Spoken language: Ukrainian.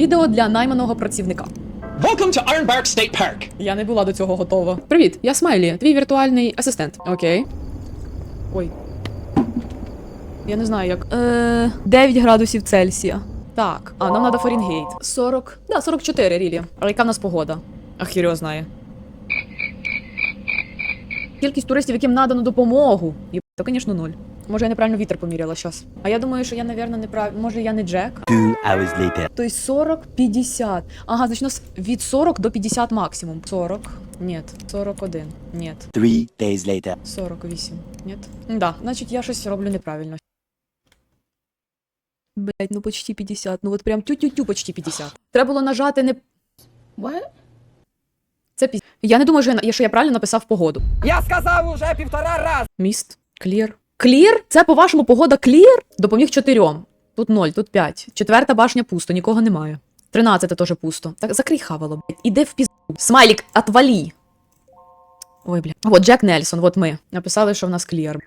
Відео для найманого працівника. Welcome to Ironbark State Park. Я не була до цього готова. Привіт, я Смайлі, твій віртуальний асистент. Окей. Ой. Я не знаю, як. Е, 9 градусів Цельсія. Так, а нам треба Фаренгейт. 40. Да, 44 рілі. Але яка в нас погода? Ах, його знає. Кількість туристів, яким надано допомогу. Є, то, звісно, нуль. Може, я неправильно вітер поміряла зараз. А я думаю, що я, напевно, неправильно. Може, я не Джек? Two hours later. Тобто 40, 50. Ага, значить у нас від 40 до 50 максимум. 40. Нет. 41. Нет. Three days later. 48. Нет. Да, значить я щось роблю неправильно. Блять, ну почти 50. Ну от прям тю-тю-тю почти 50. Треба було нажати не. What? Це пі... Я не думаю, що я, що я правильно написав погоду. Я сказав уже півтора раз. Міст. Клір. Клір? Це по-вашому погода клір? Допоміг чотирьом. Тут ноль, тут п'ять. Четверта башня пусто, нікого немає. Тринадцяте теж пусто. Так закрий хавало, блядь. Іди в пізду. Смайлік, отвалі. Ой, бля. От Джек Нельсон, от ми. Написали, що в нас клір.